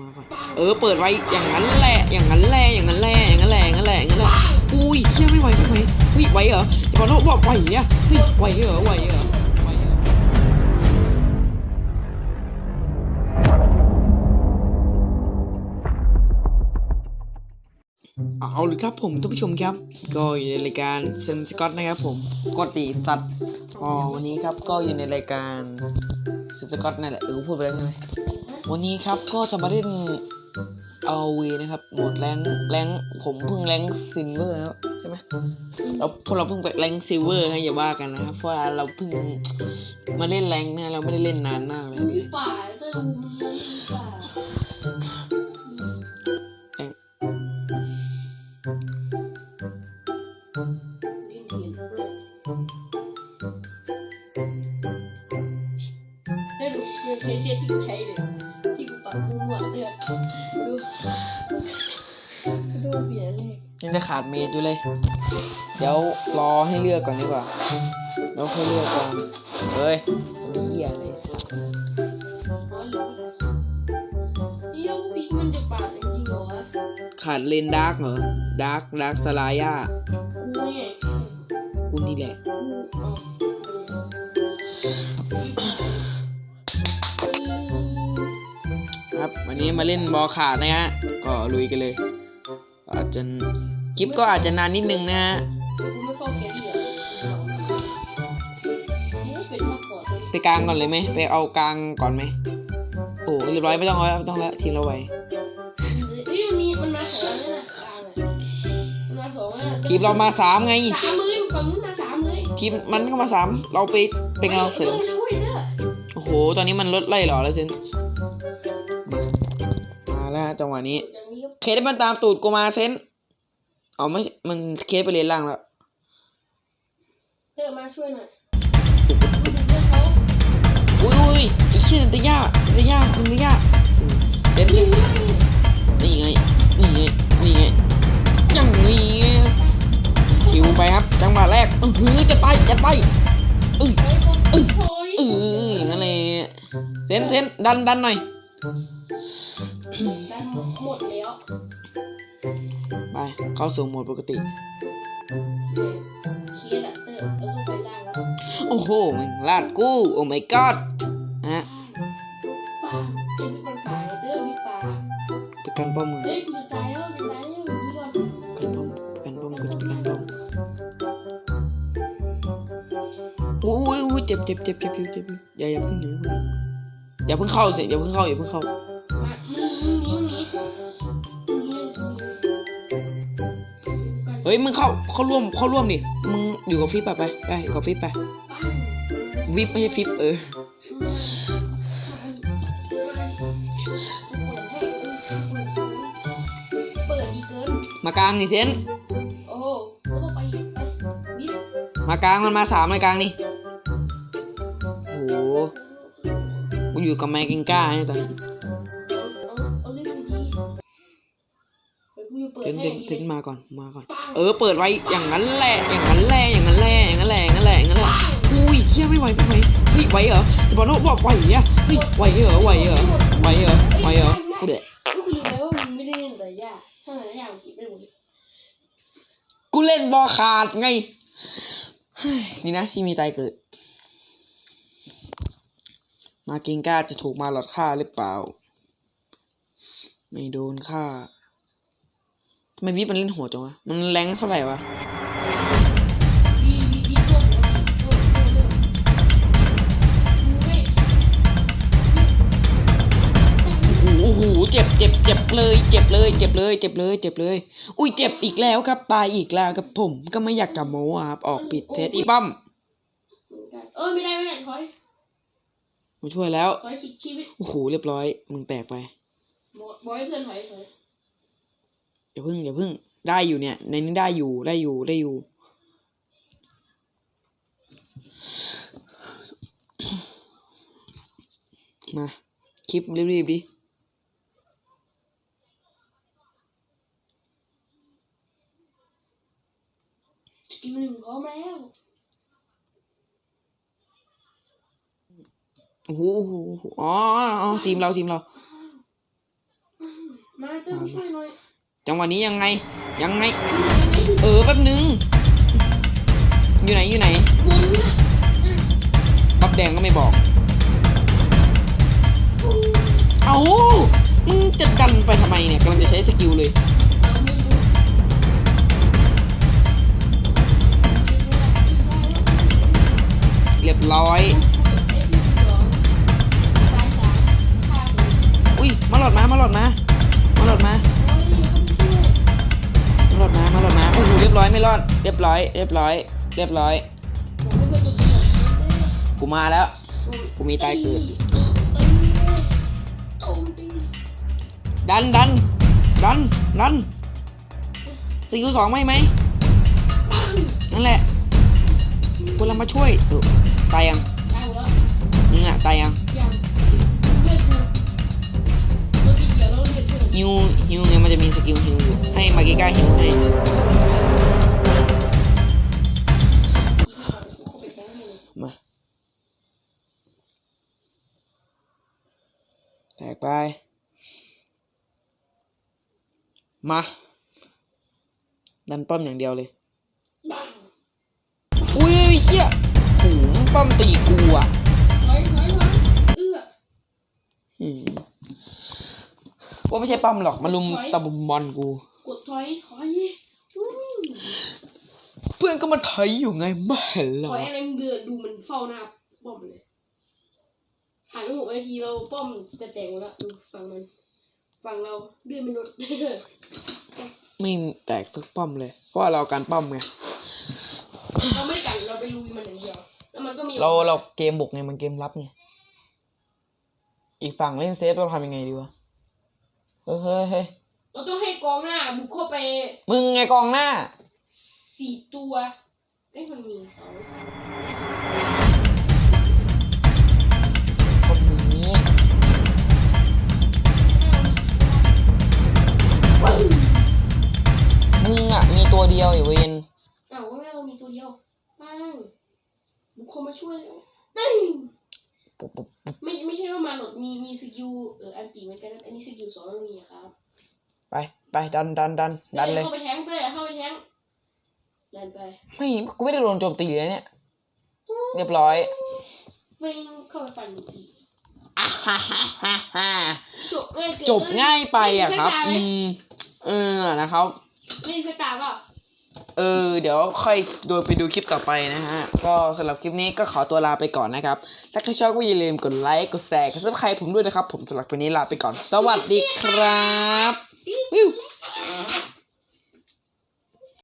มาก่อนเออ เปิดไว้อย่างนั้นแหละ อย่างนั้นแหละ อย่างนั้นแหละ อย่างนั้นแหละ อย่างนั้นแหละ อย่างนั้นแหละ อุ้ยเชี่ยไม่ไหวไม่ไหวเฮ้ยไหวเหรอจะบอกว่าไหวอะเฮ้ยไหวเหรอไหวเหรอไหวเหรอเอาเลยครับผมท่านผู้ชมครับ ก็อยู่ในรายการเซนสกอตนะครับผมกติสัตว์อ๋อวันนี้ครับก็อยู่ในรายการเซนสกอตนั่นแหละเออพูดไปแล้วใช่ไหม วันนี้ครับก็จะมาเล่นเอาวีนะครับ หมดแรงแรงผมเพิ่งแรงซิลเวอร์แล้วใช่ไหมเราพวกเราเพิ่งไปแรงซิลเวอร์ให้อย่าว่ากันนะครับเพราะเราเพิ่งมาเล่นแรงนะเราไม่ได้เล่นนานมากเลยหมูป่าเต้น ดดูดูเปลี่ยนเลขยังจะขาดเมดอยู่เลย เดี๋ยวรอให้เลือกก่อนดีกว่าแล้วค่อยเลือกก่อนเฮ้ยเหี้ยอะไรสัสร้อนเลยเดี๋ยวพี่มันจะปาดจริงๆเหรอวะขาดเลนดาร์กเหรอ ดาร์กดาร์กสลายากูเนี่ยกูนี่แหละ วันนี้มาเล่นบอลขาดนะฮะ ก็ลุยกันเลยอาจจะคลิปก็อาจจะนานนิดนึงนะฮะกูไม่เข้าแกดีอะมึงเป็นมาก่อนเลยไปกลางก่อนเลยไหมไปเอากลางก่อนไหมโอ้เรียบร้อยไม่ต้องแล้วไม่ต้องแล้วทีมเราไวเอ้ยมันมีมันมาสองแล้วนะกลางอะมันมาสองแล้วนะทีมเรามาสามไงสามเลยฝั่งนู้นมาสามเลยทีมมันก็มาสามเราไปเป็นเงาเสริมฮ้ยเว้ยเด้อโอ้โหตอนนี้มันลดไล่หรอแล้วเซนมาแล้วฮะ จังหวะนี้อย่างนี้ก็เคสมันตามตูดกูมาเซนเอาไม่ มันเคสไปเรียนล่างแล้วเตอร์มาช่วยหน่อยกูดูเรื่องเขาอุ้ยอุ้ยไอ้เชี่ยนันตยานันตยานันตยาเซนเซนนี่ไง นี่ไง นี่ไงอย่างนี้ไงคิวไปครับ จังหวะแรกอื้อหือจะไปจะไปเอ้ยไอ้คนโอ้ยเอออย่างนั้นเลยเซนเซนดันดันหน่อยได้ หมดหมดแล้วไปเข้าสู่โหมดปกติ เคสอะเตอร์เราต้องไปได้แล้วโอ้โหมึงลาดกู้โอ้ my god ฮะป่าเอ็มเป็นป่าเตอร์มีป่าประกันป้อมมือเฮ้ยกูจะตายแล้วจะตายแล้วนี่ก่อนประกันป้อมประกันป้อมกูจะประกันป้อมโอ้ยโอ้ยเจ็บเจ็บเจ็บเจ็บเจ็บเจ็บอย่าอย่าเพิ่งอย่าเพิ่งอย่าเพิ่งเข้าสิอย่าเพิ่งเข้าอย่าเพิ่งเข้า เฮ้ยมึงเข้าเข้าร่วมเข้าร่วมดิมึงอยู่กับฟิปไปไปไปอยู่กับฟิปไปวิปไม่ใช่ฟิปเออเปิดดีเกินมากลางนี่เซนโอ้โหก็ต้องไปไปวิบมากลางมันมาสามเลยกลางนี่โอ้โหกูอยู่กับแมกิงก้าเนี่ยตอนนี้ เดี๋ยวกูจะเปิดเซนให้เซนอีกเซนมาก่อนมาก่อนปังเออเปิดไว้อย่างนั้นแหละอย่างนั้นแหละอย่างนั้นแหละอย่างนั้นแหละอย่างนั้นแหละอย่างนั้นแหละอุ้ยเฮียไม่ไหวไม่ไหวเฮ้ยไหวเหรอจะบอกว่าไหวอะเฮ้ยไหวเหรอไหวเหรอไหวเหรอไหวเหรอกูเด็ก็คือรู้ไหมว่ามึงไม่ได้เล่นแต่ยากถ้าแต่ยากมึงเก็บไม่หมดกูเล่นบอลขาดไงเฮ้ยนี่นะที่มีตายเกิด มากิงก้าจะถูกมาหลอดฆ่าหรือเปล่า ไม่โดนฆ่า ทำไมวิปมันเล่นโหัวจังวะ มันแรงเท่าไหร่วะวีวีวีตัวปกติตัวตัวเดิมมึงไม่โอ้โหเจ็บเจ็บเจ็บเลย เจ็บเลย เจ็บเลย เจ็บเลย เจ็บเลย อุ้ย เจ็บอีกแล้วครับ ตายอีกแล้วครับผม ก็ไม่อยากจะโม้อะครับ ออกปิดเทสอีป้อมเออไม่ได้ไม่ได้ถอยมาช่วยแล้วถอยสิชีวิตโอ้โห เรียบร้อย มึงแตกไป บอกบอกให้เพื่อนถอยถอย อย่าพึ่งอย่าพึ่งได้อยู่เนี่ย ในนี้ได้อยู่ได้อยู่ได้อยู่ มา คลิปรีบๆดิอีกหนึ่งพร้อมแล้วโอ้โหโอ้โหอ๋ออ๋อ ทีมเรา ทีมเราเต้ยมาช่วยหน่อย จังหวะนี้ยังไงยังไง เออแป๊บนึง อยู่ไหนอยู่ไหนวงเนี่ยบับแดงก็ไม่บอก เอามึงจะดันไปทำไมเนี่ยกำลังจะใช้สกิลเลยเรียบร้อย อุ้ย มาหลอดมา มาหลอดมา มาหลอดมา รียบร้อยไม่รอด เรียบร้อย เรียบร้อย เรียบร้อย กูมาแล้ว กูมีตายเกิด ดันดันดันดันสกิลสองไม่ไหม นั่นแหละกูเรามาช่วยตายยังตายหมดแล้วมึงอะตายยังยังเลือดกูตัวเขียวแล้วเลือดเพิ่มฮิวฮิวไงมันจะมีสกิลฮิวอยู่ ให้มากิก้าฮิวให้ ไป มาดันป้อมอย่างเดียวเลยบ้างอุ้ยเชี่ยหูป้อมตีกูอะถอยถอยถอยเอื้ออืมว่าไม่ใช่ป้อมหรอกมาลุมตะบุมบอลกู กดถอยถอยอืมเพื่อนก็มาไถอยู่ไงไม่เห็นเหรถออยอะไรมึงเดือดดูมันเฝ้าหน้าป้อมเลย ผ่านไปหกนาทีเราป้อมจะแตกหมดแล้วดูฝั่งมันฝั่งเราเดือดไม่ลดไม่แตกสักป้อมเลย เพราะว่าเราการป้อมไง เราไม่ได้กันเราไปลุยมันอย่างเดียวแล้วมันก็มีเราเราเกมบุกไงมันเกมรับไง อีกฝั่งเล่นเซฟเราทำยังไงดีวะ เฮ้ยเฮ้ยเฮ้ยเราต้องให้กองหน้าบุกเข้าไปมึงไงกองหน้าสี่ตัวเอ้ยมันมีสอง มึงอะ มีตัวเดียวไอ้เวนอ้าวว่าเรามีตัวเดียวปังบุกเข้ามาช่วยแล้วตึ้งปุ๊บปุ๊บปุ๊บไม่ไม่ใช่ว่ามาหลดมีมีสกิลเอออันตีเหมือนกันนะอันนี้สกิลสองมันมีอะครับ ไปไปดันดันดันดันเลยเข้าไปแทงเต้ยเข้าไปแทงดันไปไม่กูไม่ได้โดนโจมตีเลยเนี่ยเรียบร้อยเฟิงเข้าไปฟันอีกอะฮ่าฮ่าฮ่าฮ่าจบง่ายเกินจบง่ายไปอะครับเล่อืนม เออนะครับสกาเปล่าเออ เดี๋ยวค่อยโดยไปดูคลิปต่อไปนะฮะ ก็สำหรับคลิปนี้ก็ขอตัวลาไปก่อนนะครับ ถ้าใครชอบก็อย่าลืมกดไลค์ กดแชร์ กดซับสไครต์ผมด้วยนะครับ ผมสำหรับวันนี้ลาไปก่อน สวัสดีครับวิว